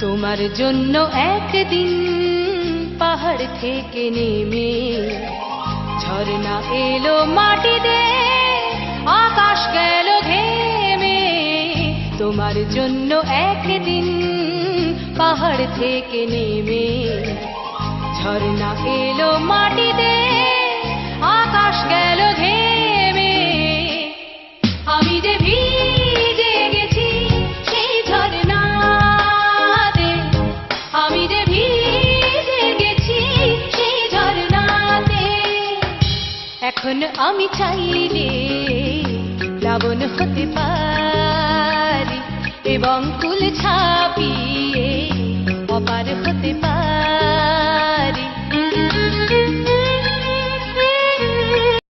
তোমার জন্য একদিন পাহাড় থেকে নেমে ঝর্ণা এলো মাটিতে, আকাশ গেল ঘেমে। তোমার জন্য একদিন পাহাড় থেকে নেমে ঝর্ণা এলো মাটিতে এখন আমি চাইলে প্লাবন হতে পারি এবং হতে পারি